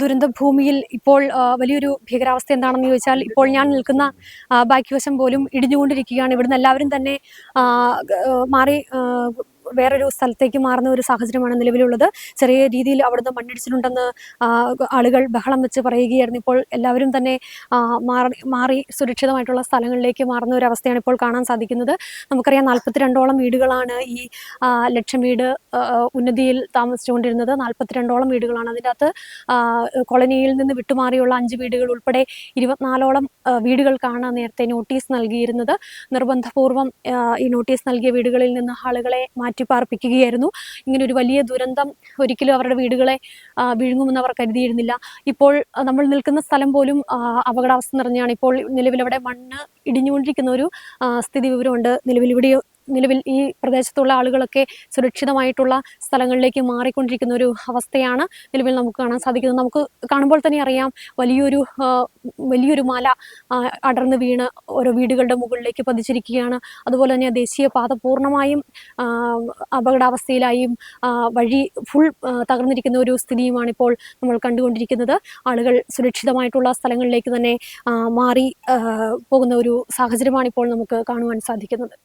ദുരന്ത ഭൂമിയിൽ ഇപ്പോൾ വലിയൊരു ഭീകരാവസ്ഥ എന്താണെന്ന് ചോദിച്ചാൽ ഇപ്പോൾ ഞാൻ നിൽക്കുന്ന ബാക്കി വശം പോലും ഇടിഞ്ഞുകൊണ്ടിരിക്കുകയാണ്. ഇവിടുന്ന് എല്ലാവരും തന്നെ മാറി വേറൊരു സ്ഥലത്തേക്ക് മാറുന്ന ഒരു സാഹചര്യമാണ് നിലവിലുള്ളത്. ചെറിയ രീതിയിൽ അവിടുന്ന് മണ്ണിടിച്ചിട്ടുണ്ടെന്ന് ആ, ആളുകൾ ബഹളം വെച്ച് പറയുകയായിരുന്നു. ഇപ്പോൾ എല്ലാവരും തന്നെ മാറി മാറി സുരക്ഷിതമായിട്ടുള്ള സ്ഥലങ്ങളിലേക്ക് മാറുന്ന ഒരു അവസ്ഥയാണ് ഇപ്പോൾ കാണാൻ സാധിക്കുന്നത്. നമുക്കറിയാം നാൽപ്പത്തിരണ്ടോളം വീടുകളാണ് ഈ ലക്ഷം വീട് ഉന്നതിയിൽ താമസിച്ചുകൊണ്ടിരുന്നത്. നാൽപ്പത്തിരണ്ടോളം വീടുകളാണ് അതിന്റെ അകത്ത് കോളനിയിൽ നിന്ന് വിട്ടുമാറിയുള്ള അഞ്ച് വീടുകൾ ഉൾപ്പെടെ ഇരുപത്തിനാലോളം വീടുകൾക്കാണ് നേരത്തെ നോട്ടീസ് നൽകിയിരുന്നത്. നിർബന്ധപൂർവം ഈ നോട്ടീസ് നൽകിയ വീടുകളിൽ നിന്ന് ആളുകളെ മാറ്റിപ്പാർപ്പിക്കുകയായിരുന്നു. ഇങ്ങനെ ഒരു വലിയ ദുരന്തം ഒരിക്കലും അവരുടെ വീടുകളെ വിഴുങ്ങുമെന്ന് അവർ കരുതിയിരുന്നില്ല. ഇപ്പോൾ നമ്മൾ നിൽക്കുന്ന സ്ഥലം പോലും അപകടാവസ്ഥ നിറഞ്ഞാണ്. ഇപ്പോൾ നിലവിലവിടെ മണ്ണ് ഇടിഞ്ഞുകൊണ്ടിരിക്കുന്ന ഒരു സ്ഥിതി വിവരമുണ്ട്. നിലവിൽ ഇവിടെ നിലവിൽ ഈ പ്രദേശത്തുള്ള ആളുകളൊക്കെ സുരക്ഷിതമായിട്ടുള്ള സ്ഥലങ്ങളിലേക്ക് മാറിക്കൊണ്ടിരിക്കുന്ന ഒരു അവസ്ഥയാണ് നിലവിൽ നമുക്ക് കാണാൻ സാധിക്കുന്നത്. നമുക്ക് കാണുമ്പോൾ തന്നെ അറിയാം വലിയൊരു വലിയൊരു മല അടർന്നു വീണ് ഓരോ വീടുകളുടെ മുകളിലേക്ക് പതിച്ചിരിക്കുകയാണ്. അതുപോലെ തന്നെ ദേശീയപാത പൂർണമായും അപകടാവസ്ഥയിലായും വഴി ഫുൾ തകർന്നിരിക്കുന്ന ഒരു സ്ഥിതിയുമാണ് ഇപ്പോൾ നമ്മൾ കണ്ടുകൊണ്ടിരിക്കുന്നത്. ആളുകൾ സുരക്ഷിതമായിട്ടുള്ള സ്ഥലങ്ങളിലേക്ക് തന്നെ മാറി പോകുന്ന ഒരു സാഹചര്യമാണ് ഇപ്പോൾ നമുക്ക് കാണുവാൻ സാധിക്കുന്നത്.